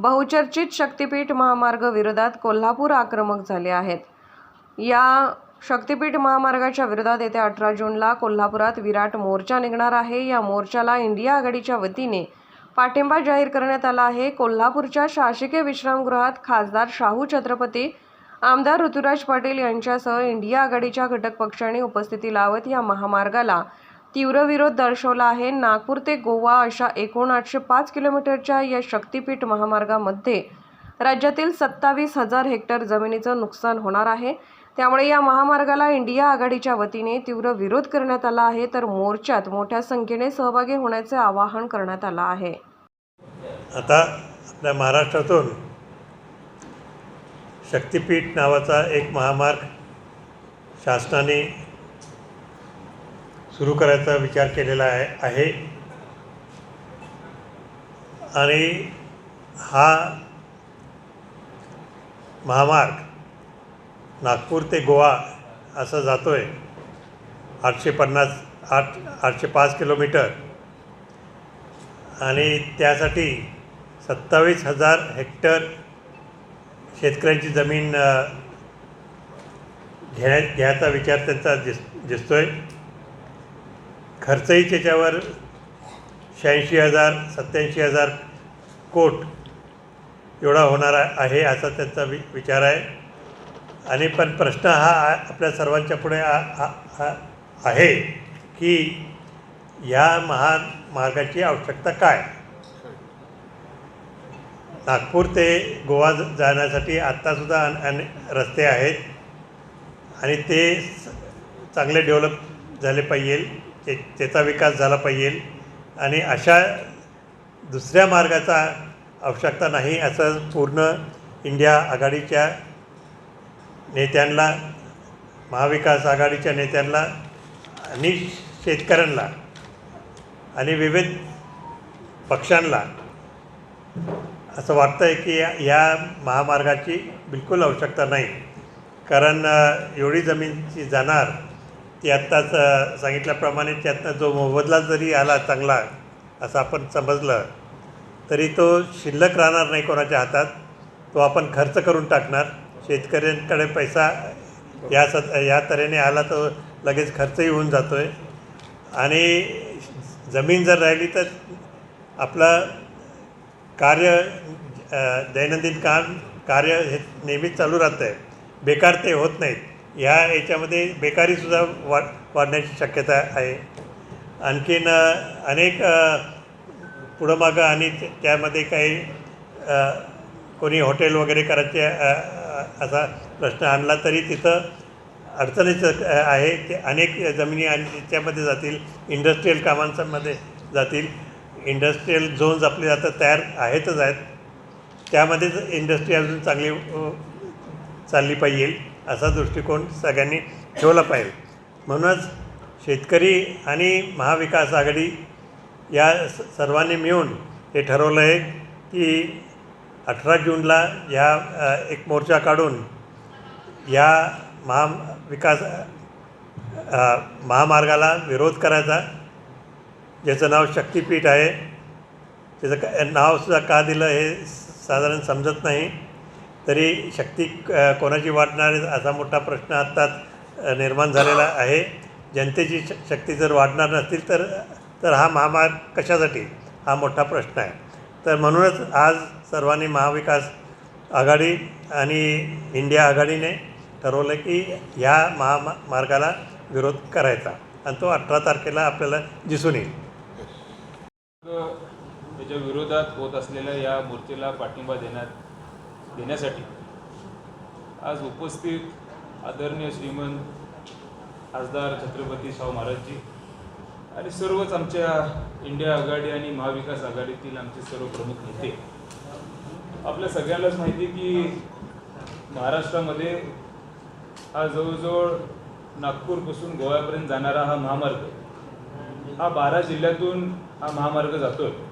बहुचर्चित शक्तिपीठ महामार्ग विरोधात कोल्हापूर आक्रमक झाले आहेत. या शक्तिपीठ महामार्गाच्या विरोधात येत्या अठरा जूनला कोल्हापुरात विराट मोर्चा निघणार आहे. या मोर्चाला इंडिया आघाडीच्या वतीने पाठिंबा जाहीर करण्यात आला आहे. कोल्हापूरच्या शासकीय विश्रामगृहात खासदार शाहू छत्रपती आमदार ऋतुराज पाटील यांच्यासह इंडिया आघाडीच्या घटक पक्षांनी उपस्थिती लावत या महामार्गाला तीव्र विरोध दर्शवला आहे. नागपूर ते गोवा अशा एकूण आठशे पाच किलोमीटरच्या या शक्तिपीठ महामार्गामध्ये राज्यातील सत्तावीस हजार हेक्टर जमिनीचं नुकसान होणार आहे. त्यामुळे या महामार्गाला इंडिया आघाडीच्या वतीने तीव्र विरोध करण्यात आला आहे. तर मोर्चात मोठ्या संख्येने सहभागी होण्याचे आवाहन करण्यात आलं आहे. आता आपल्या महाराष्ट्रातून शक्तिपीठ नावाचा एक महामार्ग शासनाने सुरू करायचा विचार केलेला आहे आहे. आणि हा महामार्ग नागपूर ते गोवा असा जातो आहे आठशे पन्नास आठ आठशे पाच किलोमीटर. आणि त्यासाठी सत्तावीस हजार हेक्टर शेतकऱ्यांची जमीन घेण्या घ्या घ्यायचा विचार त्यांचा दिस दिसतो आहे खर्चही त्याच्यावर शहाऐंशी हजार सत्याऐंशी हजार कोट एवढा होणार आहे असा त्यांचा वि विचार आहे. आणि पण प्रश्न हा आपल्या सर्वांच्या पुढे आ- आहे की या महामार्गाची आवश्यकता काय? नागपूर ते गोवा जाण्यासाठी आत्तासुद्धा अन अने रस्ते आहेत आणि ते स- चांगले डेव्हलप झाले पाहिजे. ते त्याचा विकास झाला पाहिजे. आणि अशा दुसऱ्या मार्गाचा आवश्यकता नाही असं पूर्ण इंडिया आघाडीच्या नेत्यांना महाविकास आघाडीच्या नेत्यांना आणि शेतकऱ्यांना आणि विविध पक्षांना असं वाटतं आहे की या- महामार्गाची बिलकुल आवश्यकता नाही. कारण एवढी जमीनची जाणार ती आत्ताच सांगितल्याप्रमाणे त्यातनं जो मोबदला जरी आला चांगला असं आपण समजलं तरी तो शिल्लक राहणार नाही कोणाच्या हातात. तो आपण खर्च करून टाकणार. शेतकऱ्यांकडे पैसा या स या तऱ्हेने आला तर लगेच खर्चही होऊन जातो आहे आणि जमीन जर राहिली तर आपलं कार्य दैनंदिन काम कार्य हे नेहमीच चालू राहतं आहे बेकार ते होत नाहीत. ह्या याच्यामध्ये बेकारीसुद्धा वाढ वाढण्याची शक्यता आहे. आणखीन अनेक पुढं मागं आणि त्यामध्ये काही कोणी हॉटेल वगैरे करायचे असा प्रश्न आणला तरी तिथं अडचणीच आहे. ते अनेक जमिनी आणि त्याच्यामध्ये जातील इंडस्ट्रीयल कामांमध्ये जातील. इंडस्ट्रीयल झोन्स आपले आता तयार आहेतच आहेत. त्यामध्येच इंडस्ट्री अजून चांगली चालली पाहिजे. असा दृष्टिकोन सगळ्यांनी ठेवला पाहिजे. म्हणूनच शेतकरी आणि महाविकास आघाडी या स- सर्वांनी मिळून हे ठरवलं आहे की अठरा जूनला या एक मोर्चा काढून या महाविकास महामार्गाला विरोध करायचा ज्याचं नाव शक्तिपीठ आहे त्याचं का नावसुद्धा का दिलं हे साधारण समजत नाही. तरी शक्ती कोणाची वाढणार आहे असा मोठा प्रश्न आत्ताच निर्माण झालेला आहे. जनतेची श शक्ती जर वाढणार नसतील तर तर हा महामार्ग कशासाठी? हा मोठा प्रश्न आहे. तर म्हणूनच आज सर्वांनी महाविकास आघाडी आणि इंडिया आघाडीने ठरवलं की ह्या महामार्गाला विरोध करायचा. आणि तो अठरा तारखेला आपल्याला दिसून येईल. त्याच्या विरोधात होत असलेल्या या मूर्तीला पाठिंबा देण्यात देण्यासाठी आज उपस्थित आदरणीय श्रीमंत खासदार छत्रपती शाहू महाराजजी आणि सर्वच आमच्या इंडिया आघाडी आणि महाविकास आघाडीतील आमचे सर्व प्रमुख नेते. आपल्या सगळ्यांनाच माहिती आहे की महाराष्ट्रामध्ये हा जवळजवळ नागपूरपासून गोव्यापर्यंत जाणारा हा महामार्ग हा बारा जिल्ह्यातून हा महामार्ग जातो आहे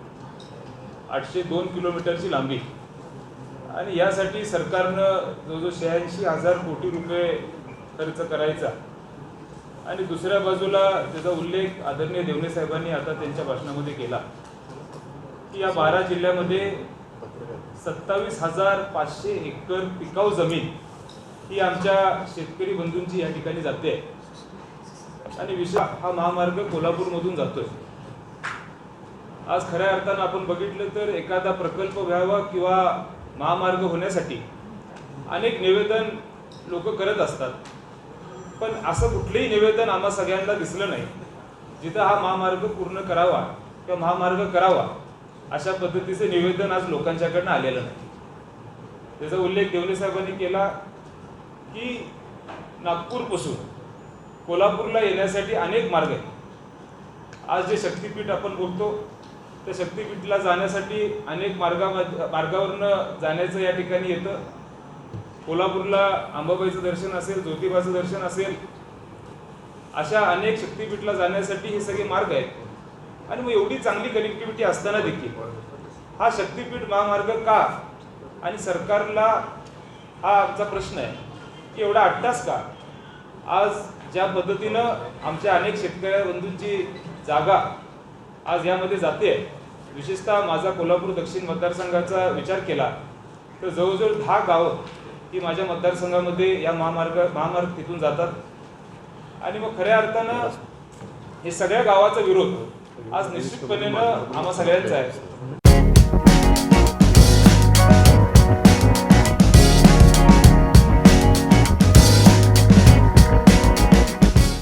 आठशे दोन किलोमीटरची लांबी. आणि यासाठी सरकारनं जवळजवळ शहाऐंशी हजार कोटी रुपये खर्च करायचा. आणि दुसऱ्या बाजूला त्याचा उल्लेख आदरणीय देवणे साहेबांनी आता त्यांच्या भाषणामध्ये केला की या बारा जिल्ह्यामध्ये सत्तावीस हजार पाचशे एकर पिकाऊ जमीन ही आमच्या शेतकरी बंधूंची या ठिकाणी जाते. आणि विशा हा महामार्ग कोल्हापूरमधून जातोय. आज खऱ्या अर्थानं आपण बघितलं तर एखादा प्रकल्प व्हावा किंवा महामार्ग होण्यासाठी अनेक निवेदन लोक करत असतात. पण असं कुठलंही निवेदन आम्हा सगळ्यांना दिसलं नाही. जिथं हा महामार्ग पूर्ण करावा किंवा महामार्ग करावा अशा पद्धतीचे निवेदन आज लोकांच्याकडनं आलेलं नाही. त्याचा उल्लेख देवले साहेबांनी केला की नागपूरपासून कोल्हापूरला येण्यासाठी अनेक मार्ग आहेत. आज जे शक्तीपीठ आपण बोलतो त्या शक्तीपीठला जाण्यासाठी अनेक मार्गामध्ये मार्गावरनं जाण्याचं या ठिकाणी येतं. कोल्हापूरला अंबाबाईचं दर्शन असेल ज्योतिबाचं दर्शन असेल अशा अनेक शक्तीपीठला जाण्यासाठी हे सगळे मार्ग आहेत. आणि मग एवढी चांगली कनेक्टिव्हिटी असताना देखील हा शक्तीपीठ महामार्ग का? आणि सरकारला हा आमचा प्रश्न आहे की एवढा अट्टास का? आज ज्या पद्धतीनं आमच्या अनेक शेतकऱ्या बंधूंची जागा आज यामध्ये जाते आहे. विशेषतः माझा कोल्हापूर दक्षिण मतदारसंघाचा विचार केला तर जवळजवळ दहा गावं ही माझ्या मतदारसंघामध्ये या महामार्ग महामार्ग तिथून जातात. आणि मग खऱ्या अर्थानं हे सगळ्या गावाचा विरोध आज निश्चितपणे आम्हा सगळ्यांचा आहे.